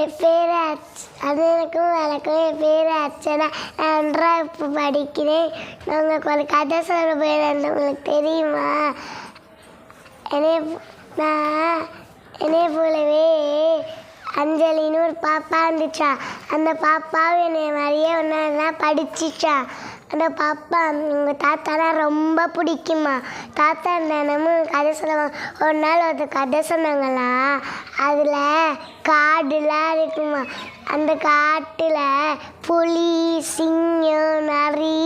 என் பேர் அச் அது எனக்கும் எனக்கும் என் பேர் அர்ச்சனா நான் ஒன்றாம் இப்போ படிக்கிறேன். நான் உங்களுக்கு ஒரு கதை சொல்ல போயிருந்தேன். உங்களுக்கு தெரியுமா? என்னை நான் என்னைய போலவே அஞ்சலின்னு ஒரு பாப்பா இருந்துச்சா. அந்த பாப்பாவும் என்னை மாதிரியே ஒன்றா படிச்சிச்சா. அந்த பாப்பா எங்கள் தாத்தானா ரொம்ப பிடிக்குமா? தாத்தா தினமும் கதை சொல்லுவாங்க. ஒரு நாள் ஒரு கதை சொன்னாங்களா? அதில் காடுலாம் இருக்குமா? அந்த காட்டில் புலி சிங்கம் நரி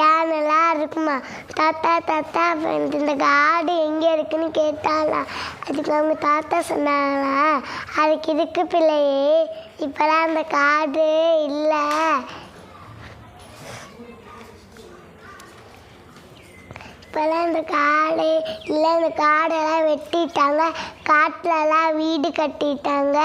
யானைலாம் இருக்குமா? தாத்தா தாத்தா இந்த காடு எங்கே இருக்குன்னு கேட்டாங்களா அதுக்கு அவங்க தாத்தா சொன்னாங்களா? அதுக்கு இதுக்கு பிள்ளையே இப்போலாம் அந்த காடு இல்லை. இப்போல்லாம் இந்த காடு இல்லை இந்த காடெல்லாம் வெட்டிட்டாங்க. காட்டிலலாம் வீடு கட்டிட்டாங்க.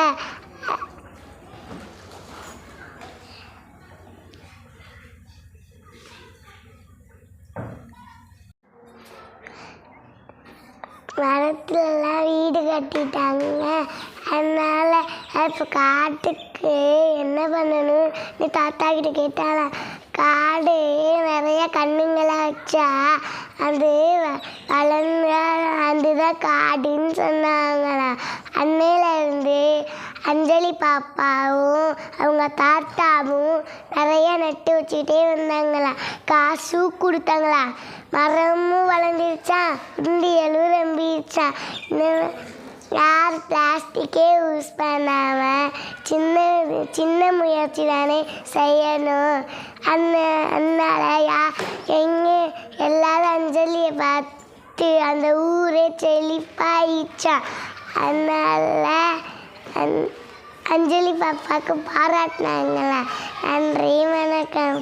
மரத்துலலாம் வீடு கட்டிட்டாங்க. அதனால இப்போ காட்டுக்கு என்ன பண்ணணும் நீ தாத்தா கிட்ட கேட்டால காடு நிறைய கண்ணுங்களாம் வச்சா அது வ- வளர்ந்த அதுதான் காடுன்னு சொன்னாங்களா. அன்னையிலேருந்து அஞ்சலி பாப்பாவும் அவங்க தாத்தாவும் நிறைய நட்டு வச்சுக்கிட்டே வந்தாங்களா. காசும் கொடுத்தாங்களா. மரமும் வளர்ந்துருச்சா. உண்டியலும் நம்பிடுச்சா இன்னும் யார் பிளாஸ்டிக்கே யூஸ் பண்ணாமல் சின்ன சின்ன முயற்சி தானே செய்யணும். அந்த அதனால யா எங்கே அஞ்சலியை பார்த்து அந்த ஊரே செழிப்பாயிடுச்சா அதனால அஞ்சலி பாப்பாவுக்கு பாராட்டினாங்களா. நன்றி வணக்கம்.